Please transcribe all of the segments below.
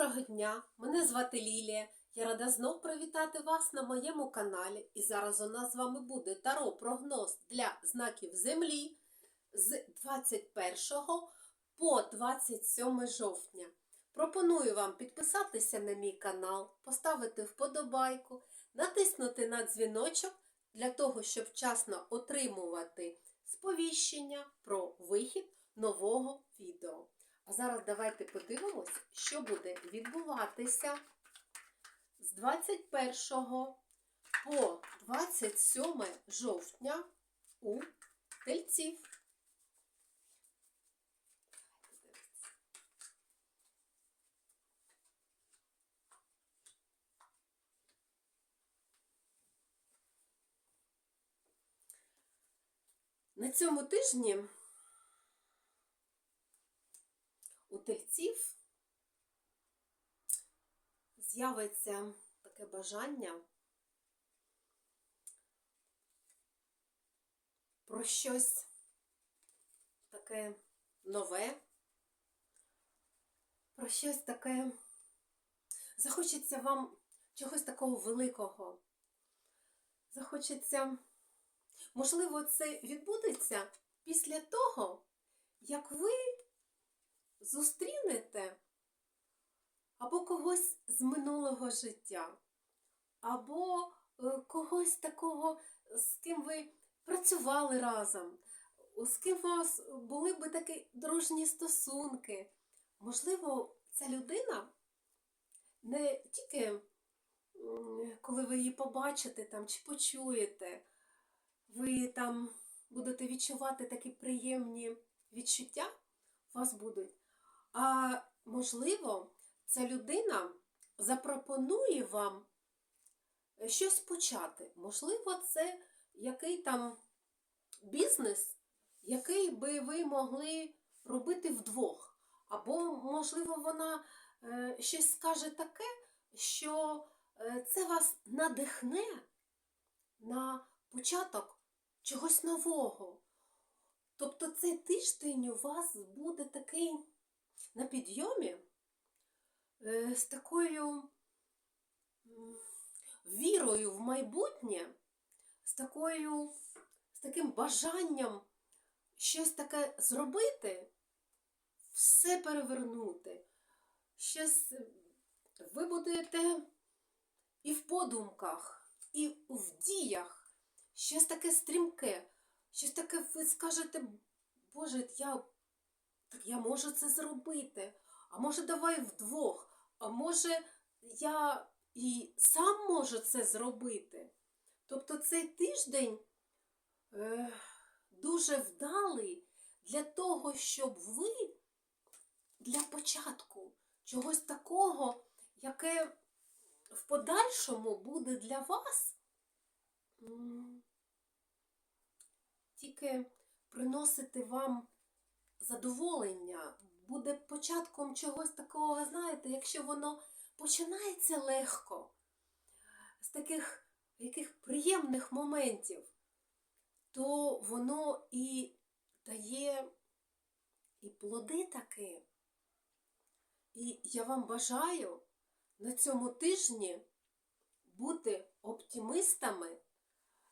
Доброго дня! Мене звати Лілія. Я рада знов привітати вас на моєму каналі. І зараз у нас з вами буде таро прогноз для знаків Землі з 21 по 27 жовтня. Пропоную вам підписатися на мій канал, поставити вподобайку, натиснути на дзвіночок для того, щоб вчасно отримувати сповіщення про вихід нового. А зараз давайте подивимось, що буде відбуватися з 21 по 27 жовтня у тельців. На цьому тижні у з'явиться таке бажання про щось таке нове, про щось таке. Захочеться вам чогось такого великого. Захочеться, можливо, це відбудеться після того, як ви зустрінете або когось з минулого життя, або е, когось такого, з ким ви працювали разом, з ким у вас були би такі дружні стосунки. Можливо, ця людина не тільки коли ви її побачите там чи почуєте, ви там будете відчувати такі приємні відчуття у вас будуть. А можливо, ця людина запропонує вам щось почати. Можливо, це який там бізнес, який би ви могли робити вдвох. Або, можливо, вона е, щось скаже таке, що е, це вас надихне на початок чогось нового. Тобто цей тиждень у вас буде такий на підйомі е, з такою вірою в майбутнє, з такою, з таким бажанням щось таке зробити, все перевернути. Щось ви будете і в подумках, і в діях, щось таке стрімке, щось таке ви скажете, Боже, я так я можу це зробити. А може, давай вдвох. А може, я і сам можу це зробити. Тобто цей тиждень е, дуже вдалий для того, щоб ви для початку чогось такого, яке в подальшому буде для вас тільки приносити вам задоволення, буде початком чогось такого, знаєте, якщо воно починається легко, з таких яких приємних моментів, то воно і дає і плоди таки. І я вам бажаю на цьому тижні бути оптимистами,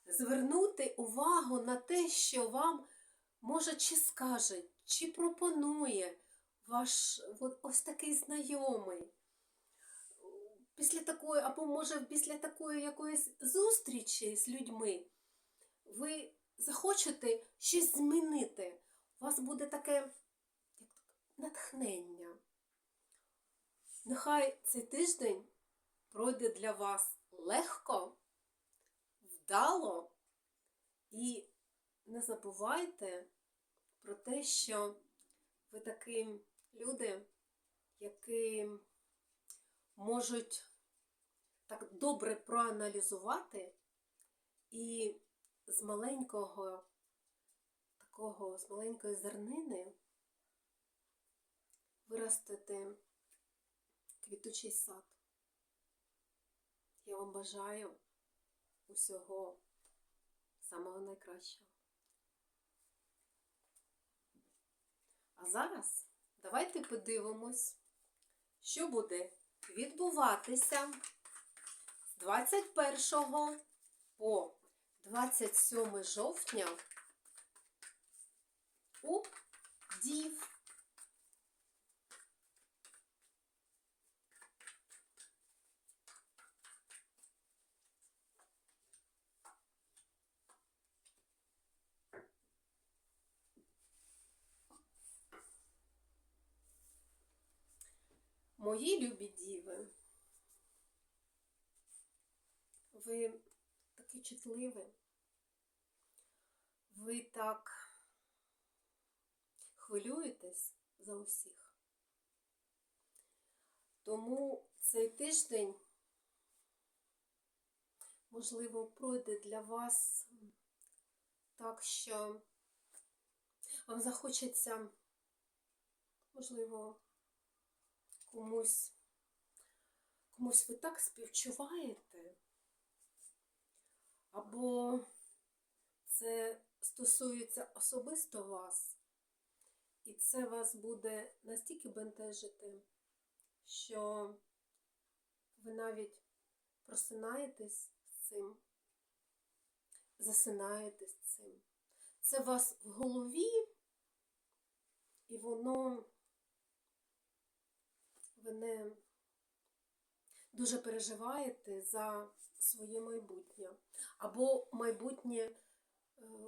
звернути увагу на те, що вам може, чи скаже, чи пропонує ваш ось такий знайомий. Після такої, або, може, після такої якоїсь зустрічі з людьми, ви захочете щось змінити. У вас буде таке як натхнення. Нехай цей тиждень пройде для вас легко, вдало і не забувайте про те, що ви такі люди, які можуть так добре проаналізувати і з маленького, такого, з маленької зернини виростити квітучий сад. Я вам бажаю усього самого найкращого. А зараз давайте подивимось, що буде відбуватися з 21 по 27 жовтня у Дів. Мої любі діви, ви такі чутливі, ви так хвилюєтесь за усіх. Тому цей тиждень, можливо, пройде для вас так, що вам захочеться, можливо, комусь, комусь ви так співчуваєте, або це стосується особисто вас, і це вас буде настільки бентежити, що ви навіть просинаєтесь з цим, засинаєтесь з цим. Це вас в голові, і воно ви не дуже переживаєте за своє майбутнє, або майбутнє е,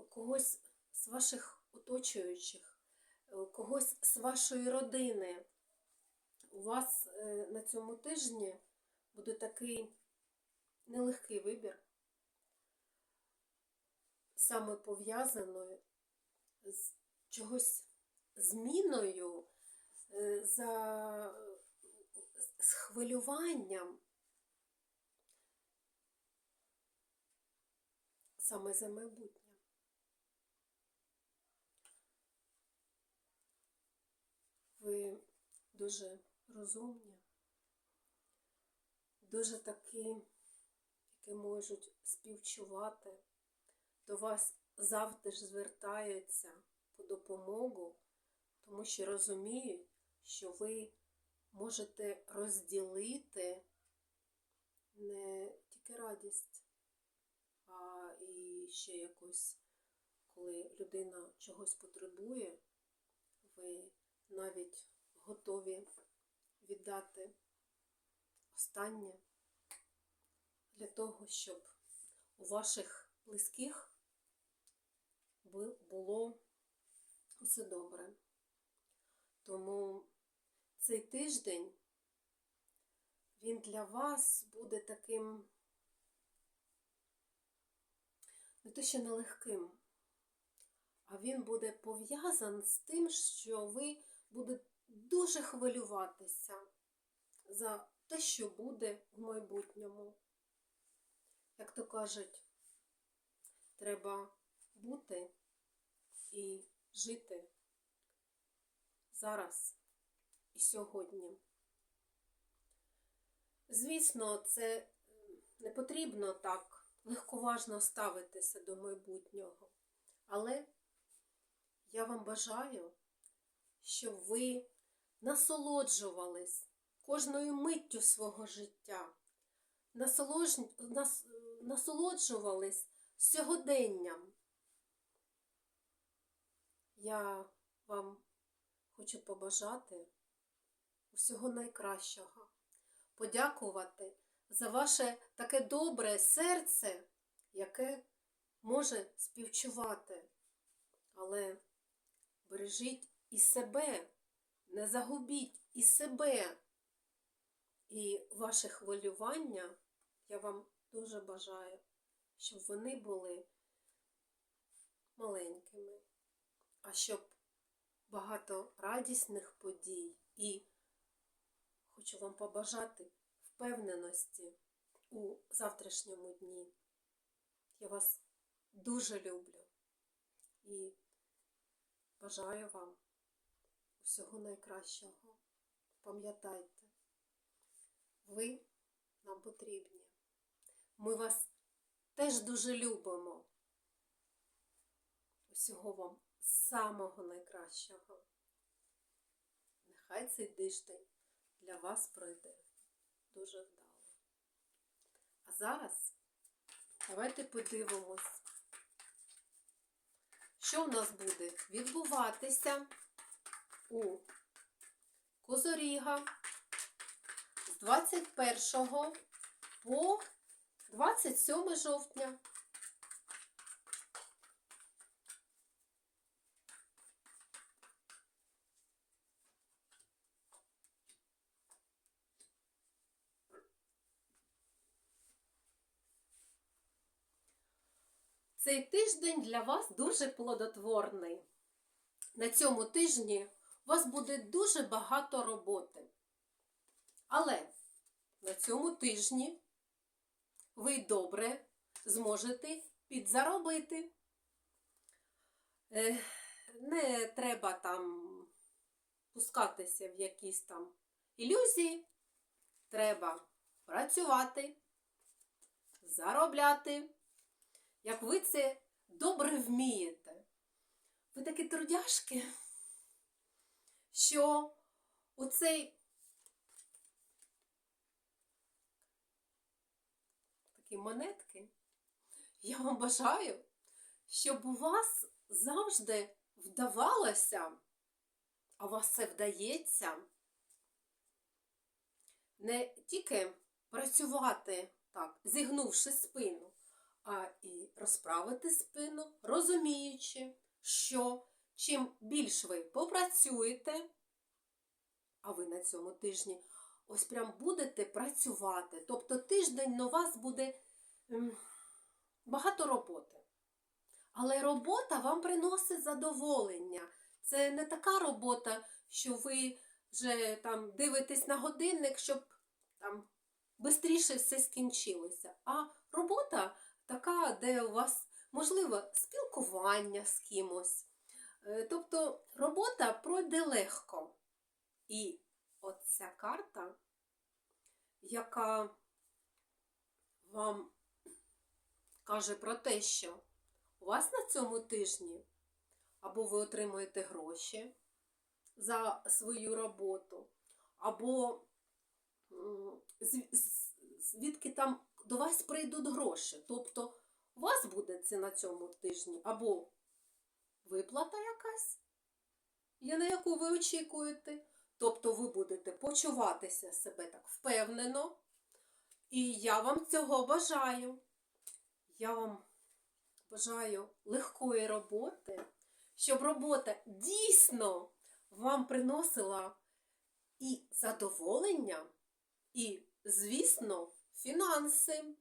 когось з ваших оточуючих, е, когось з вашої родини. У вас е, на цьому тижні буде такий нелегкий вибір, саме пов'язаний з чогось зміною, за з хвилюванням саме за майбутнє. Ви дуже розумні, дуже такі, які можуть співчувати, до вас завжди ж звертаються по допомогу, тому що розуміють, що ви можете розділити не тільки радість, а і ще якось, коли людина чогось потребує, ви навіть готові віддати останнє для того, щоб у ваших близьких було все добре. Тому цей тиждень він для вас буде таким не те, що нелегким, а він буде пов'язан з тим, що ви будете дуже хвилюватися за те, що буде в майбутньому. Як то кажуть, треба бути і жити зараз сьогодні. Звісно, це не потрібно так легковажно ставитися до майбутнього. Але я вам бажаю, щоб ви насолоджувались кожною миттю свого життя, насолоджувались сьогоденням. Я вам хочу побажати усього найкращого, подякувати за ваше таке добре серце, яке може співчувати. Але бережіть і себе, не загубіть і себе. І ваше хвилювання я вам дуже бажаю, щоб вони були маленькими, а щоб багато радісних подій і хочу вам побажати впевненості у завтрашньому дні. Я вас дуже люблю і бажаю вам всього найкращого. Пам'ятайте, ви нам потрібні. Ми вас теж дуже любимо. Усього вам самого найкращого. Нехай цей тиждень для вас пройде дуже вдало. А зараз давайте подивимось, що в нас буде відбуватися у Козоріга з 21 по 27 жовтня. Цей тиждень для вас дуже плодотворний. На цьому тижні у вас буде дуже багато роботи. Але на цьому тижні ви добре зможете підзаробити. Е, Не треба там пускатися в якісь там ілюзії. Треба працювати, заробляти як ви це добре вмієте. Ви такі трудяшки, що у цей такі монетки я вам бажаю, щоб у вас завжди вдавалося, а вас це вдається, не тільки працювати так, зігнувши спину, а і розправити спину, розуміючи, що чим більш ви попрацюєте, а ви на цьому тижні ось прям будете працювати. Тобто тиждень на вас буде ем, багато роботи. Але робота вам приносить задоволення. Це не така робота, що ви вже там дивитесь на годинник, щоб там швидше все скінчилося. А робота така, де у вас можливо спілкування з кимось. Е, Тобто робота пройде легко. І оця карта, яка вам каже про те, що у вас на цьому тижні або ви отримуєте гроші за свою роботу, або звідки там до вас прийдуть гроші. Тобто у вас буде це на цьому тижні або виплата якась, на яку ви очікуєте. Тобто ви будете почуватися себе так впевнено. І я вам цього бажаю. Я вам бажаю легкої роботи, щоб робота дійсно вам приносила і задоволення, і, звісно, фінанси.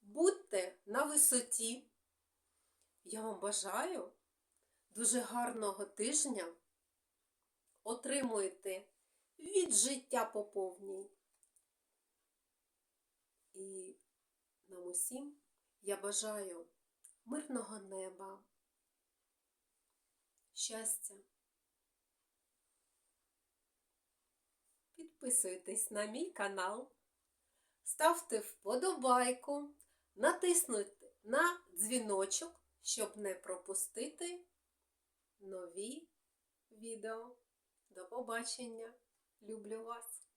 Будьте на висоті. Я вам бажаю дуже гарного тижня. Отримуйте від життя по повній. І нам усім я бажаю мирного неба, щастя. Підписуйтесь на мій канал, ставте вподобайку, натиснуйте на дзвіночок, щоб не пропустити нові відео. До побачення! Люблю вас!